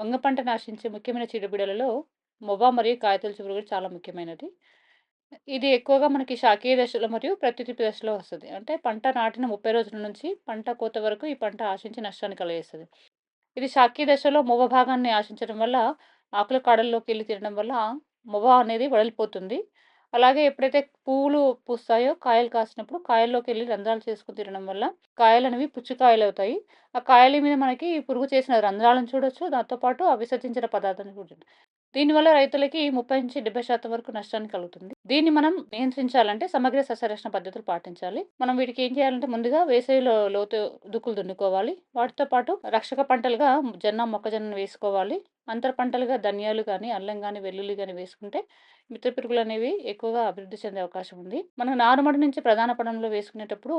వంగ పంట నాశించే ముఖ్యమైన చీడబిడలలో మొబా మరియు కాయతొలుచు పురుగు చాలా ముఖ్యమైనది. ఇది ఎక్కువగా మనకి శాఖీయ దశలో మరియు ప్రత్యుత్పత్తి దశలో వస్తుంది అంటే పంట నాటిన 30 రోజుల నుంచి పంట కోత వరకు ఈ పంట ఆశించి నష్టాన్ని కలిగిస్తుంది ఇది శాఖీయ దశలో మొవ భాగాన్ని ఆశించడం వల్ల ఆకుల కాడల్లోకి వెళ్ళి తినడం వల్ల మొవ అనేది వడలిపోతుంది. అలాగే ఎప్పుడైతే పువ్వులు పూస్తాయో, కాయలు కాసినప్పుడు కాయల్లోకి వెళ్ళి రంధ్రాలు చేసుకుని తినడం వల్ల కాయలనేవి పుచ్చికాయలవుతాయి. ఆ కాయల మీద మనకి పురుగు చేసిన రంధ్రాలను చూడొచ్చు. దాంతోపాటు అవిసర్జించిన ఆ విసర్జించిన పదార్థాన్ని చూడొచ్చు. దీనివల్ల రైతులకి 30-70% వరకు నష్టాన్ని కలుగుతుంది. దీన్ని మనం నియంత్రించాలంటే సమగ్ర సస్యరక్షణ పద్ధతులు పాటించాలి. మనం వీటికి ఏం చేయాలంటే ముందుగా వేసవిలో లోతు దుక్కులు దున్నుకోవాలి. వాటితో పాటు రక్షక పంటలుగా జొన్న, మొక్కజొన్న వేసుకోవాలి. అంతర పంటలుగా ధనియాలు కానీ అల్లం కానీ వెల్లుల్లి కానీ వేసుకుంటే మిత్ర పురుగులనేవి ఎక్కువగా అభివృద్ధి చెందే అవకాశం ఉంది. మనం నారుమడి నుంచి ప్రధాన పడంలో వేసుకునేటప్పుడు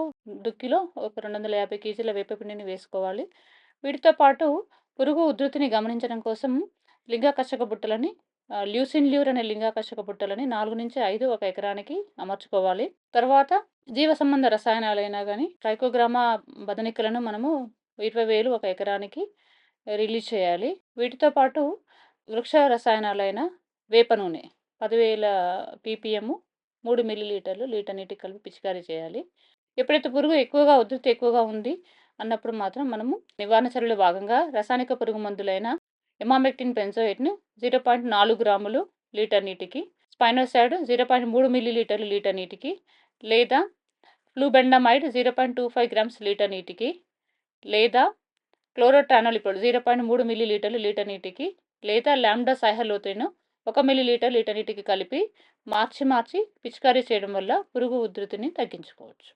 దుక్కిలో ఒక 250 కేజీల వేపపిండిని వేసుకోవాలి. వీటితో పాటు పురుగు ఉధృతిని గమనించడం కోసం లింగాకర్షక బుట్టలని ల్యూసిన్ ల్యూర్ అనే లింగాకర్షక బుట్టలని 4-5 ఒక ఎకరానికి అమర్చుకోవాలి. తర్వాత జీవ సంబంధ రసాయనాలైనా కానీ ట్రైకోగ్రామా బదనికలను మనము ఇరవై వేలు ఒక ఎకరానికి రిలీజ్ చేయాలి. వీటితో పాటు వృక్ష రసాయనాలైన వేప నూనె పదివేల పీపీఎం మూడు మిల్లీ లీటర్లు లీటర్ నీటికి కలిపి పిచికారీ చేయాలి. ఎప్పుడైతే పురుగు ఎక్కువగా ఉధృతి ఎక్కువగా ఉంది అన్నప్పుడు మాత్రం మనము నివారణ చర్యలో భాగంగా రసాయనిక పురుగు మందులైన ఎమామెక్టిన్ పెన్సోయేట్ను జీరో పాయింట్ నాలుగు గ్రాములు లీటర్ నీటికి, స్పైనోసాడ్ 0.3 మిల్లీ లీటర్లు లీటర్ నీటికి లేదా ఫ్లూబెండమైడ్ 0.25 గ్రామ్స్ లీటర్ నీటికి లేదా క్లోరోట్రానోల్ ఇప్పుడు జీరో పాయింట్ మూడు మిల్లీ లీటర్లు లీటర్ నీటికి లేదా ల్యాండా సైహలోతిను ఒక మిల్లీ లీటర్ లీటర్ నీటికి కలిపి మార్చి మార్చి పిచికారీ చేయడం వల్ల పురుగు ఉధృతిని తగ్గించుకోవచ్చు.